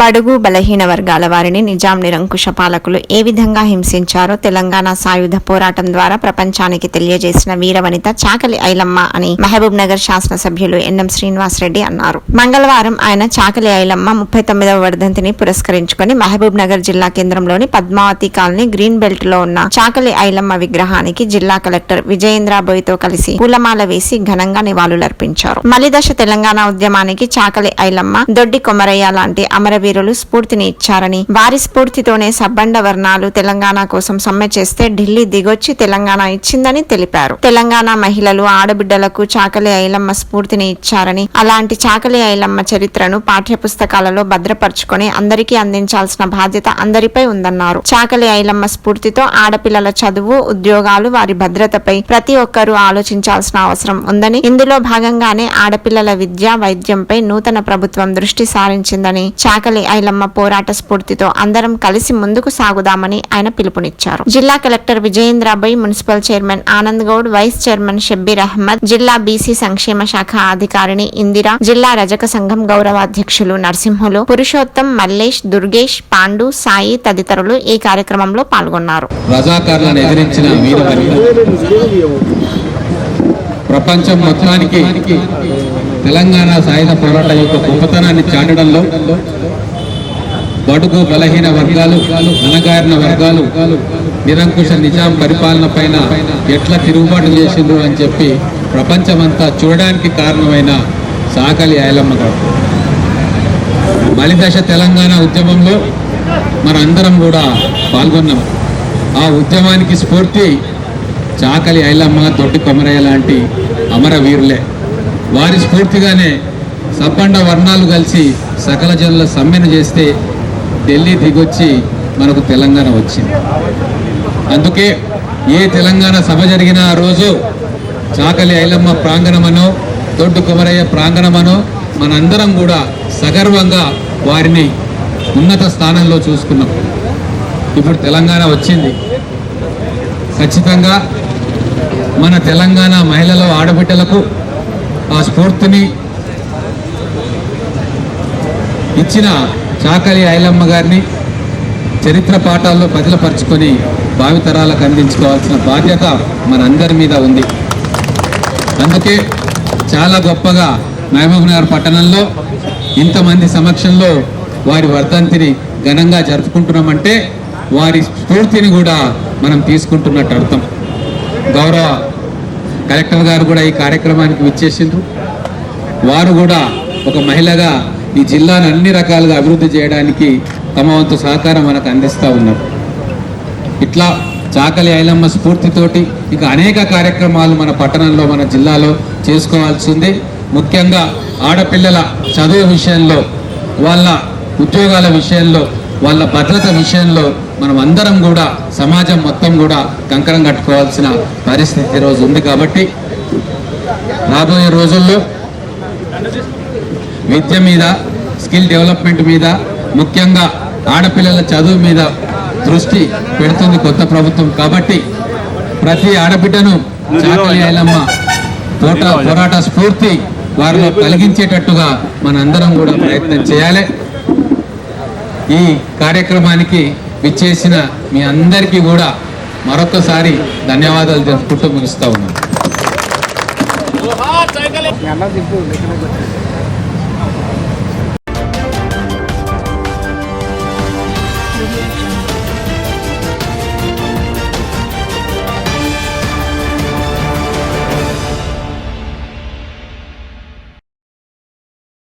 బడుగు బలహీన వర్గాల వారిని నిజాం నిరంకుశ పాలకులు ఏ విధంగా హింసించారో తెలంగాణ సాయుధ పోరాటం ద్వారా ప్రపంచానికి తెలియజేసిన వీరవనిత చాకలి ఐలమ్మ అని మహబూబ్ నగర్ శాసనసభ్యులు ఎన్ఎం శ్రీనివాసరెడ్డి అన్నారు. మంగళవారం ఆయన చాకలి ఐలమ్మ ముప్పై తొమ్మిదవ వర్ధంతిని పురస్కరించుకొని మహబూబ్ నగర్ జిల్లా కేంద్రంలోని పద్మావతి కాలనీ గ్రీన్ బెల్ట్లో ఉన్న చాకలి ఐలమ్మ విగ్రహానికి జిల్లా కలెక్టర్ విజయేంద్రాబోయ్తో కలిసి పూలమాల వేసి ఘనంగా నివాళులర్పించారు. మలిదశ తెలంగాణ ఉద్యమానికి చాకలి ఐలమ్మ దొడ్డి కొమరయ్య లాంటి అమర వీరులు స్ఫూర్తిని ఇచ్చారని. వారి స్ఫూర్తితోనే సబ్బండ వర్ణాలు తెలంగాణ కోసం సమ్మె చేస్తే ఢిల్లీ దిగొచ్చి తెలంగాణ ఇచ్చిందని తెలిపారు. తెలంగాణ మహిళలు ఆడబిడ్డలకు చాకలి ఐలమ్మ స్ఫూర్తిని ఇచ్చారని అలాంటి చాకలి ఐలమ్మ చరిత్రను పాఠ్య పుస్తకాలలో భద్రపరుచుకొని అందరికీ అందించాల్సిన బాధ్యత అందరిపై ఉందన్నారు. చాకలి ఐలమ్మ స్ఫూర్తితో ఆడపిల్లల చదువు ఉద్యోగాలు వారి భద్రతపై ప్రతి ఒక్కరూ ఆలోచించాల్సిన అవసరం ఉందని ఇందులో భాగంగానే ఆడపిల్లల విద్య వైద్యంపై నూతన ప్రభుత్వం దృష్టి సారించిందని చాకలి ఐలమ్మ పోరాట స్ఫూర్తితో అందరం కలిసి ముందుకు సాగుదామని ఆయన పిలుపునిచ్చారు. జిల్లా collector Vijayendrabai municipal chairman Anand Goud vice chairman Shabbir Ahmed జిల్లా బీసీ సంక్షేమ శాఖ అధికారిని ఇందిరా జిల్లా రజక సంఘం గౌరవాధ్యక్షులు నరసింహులు పురుషోత్తం మల్లేష్ దుర్గేష్ పాండు సాయి తదితరులు ఈ కార్యక్రమంలో పాల్గొన్నారు. ప్రపంచం మొత్తానికి తెలంగాణ సాయుధ పోరాటం యొక్క గొప్పతనాన్ని చాటడంలో బడుగు బలహీన వర్గాలు అనగారిన వర్గాలు నిరంకుశ నిజాం పరిపాలన పైన ఎట్లా తిరుగుబాటు చేసిండ్రు అని చెప్పి ప్రపంచమంతా చూడడానికి కారణమైన సాకలి ఐలమ్మ గారు. బలిదశ తెలంగాణ ఉద్యమంలో మనందరం కూడా పాల్గొన్నాం. ఆ ఉద్యమానికి స్ఫూర్తి చాకలి ఐలమ్మ దొడ్డి కొమరయ్య లాంటి అమరవీరులే వారి స్ఫూర్తిగానే సబ్బండ వర్ణాలు కలిసి సకల జనుల సమ్మెను చేస్తే ఢిల్లీ దిగొచ్చి మనకు తెలంగాణ వచ్చింది. అందుకే ఏ తెలంగాణ సభ జరిగిన ఆ రోజు చాకలి ఐలమ్మ ప్రాంగణమనో దొడ్డు కుమరయ్య ప్రాంగణమనో మనందరం కూడా సగర్వంగా వారిని ఉన్నత స్థానంలో చూసుకున్నాం. ఇప్పుడు తెలంగాణ వచ్చింది. ఖచ్చితంగా మన తెలంగాణ మహిళల ఆడబిడ్డలకు ఆ స్ఫూర్తిని ఇచ్చిన చాకలి ఐలమ్మ గారిని చరిత్ర పాఠాల్లో ప్రజలపరుచుకొని భావితరాలకు అందించుకోవాల్సిన బాధ్యత మనందరి మీద ఉంది. అందుకే చాలా గొప్పగా మహబూబ్ నగర్ పట్టణంలో ఇంతమంది సమక్షంలో వారి వర్ధంతిని ఘనంగా జరుపుకుంటున్నామంటే వారి స్ఫూర్తిని కూడా మనం తీసుకుంటున్నట్టు అర్థం. గౌరవ కలెక్టర్ గారు కూడా ఈ కార్యక్రమానికి విచ్చేసిండ్రు. వారు కూడా ఒక మహిళగా ఈ జిల్లాను అన్ని రకాలుగా అభివృద్ధి చేయడానికి తమ వంతు సహకారం మనకు అందిస్తూ ఉన్నారు. ఇట్లా చాకలి ఐలమ్మ స్ఫూర్తితోటి ఇక అనేక కార్యక్రమాలు మన పట్టణంలో మన జిల్లాలో చేసుకోవాల్సింది. ముఖ్యంగా ఆడపిల్లల చదువు విషయంలో వాళ్ళ ఉద్యోగాల విషయంలో వాళ్ళ భద్రత విషయంలో మనం అందరం కూడా సమాజం మొత్తం కూడా కంకరం కట్టుకోవాల్సిన పరిస్థితి ఈరోజు ఉంది కాబట్టి రాబోయే రోజుల్లో విద్య మీద స్కిల్ డెవలప్మెంట్ మీద ముఖ్యంగా ఆడపిల్లల చదువు మీద దృష్టి పెడుతుంది కొత్త ప్రభుత్వం. కాబట్టి ప్రతి ఆడబిడ్డను చాకలి ఐలమ్మ పోట పోరాట స్ఫూర్తి వారిలో కలిగించేటట్టుగా మనందరం కూడా ప్రయత్నం చేయాలి. ఈ కార్యక్రమానికి విచ్చేసిన మీ అందరికీ కూడా మరొకసారి ధన్యవాదాలు తెలుపుకుంటూ ముగిస్తా ఉన్నాను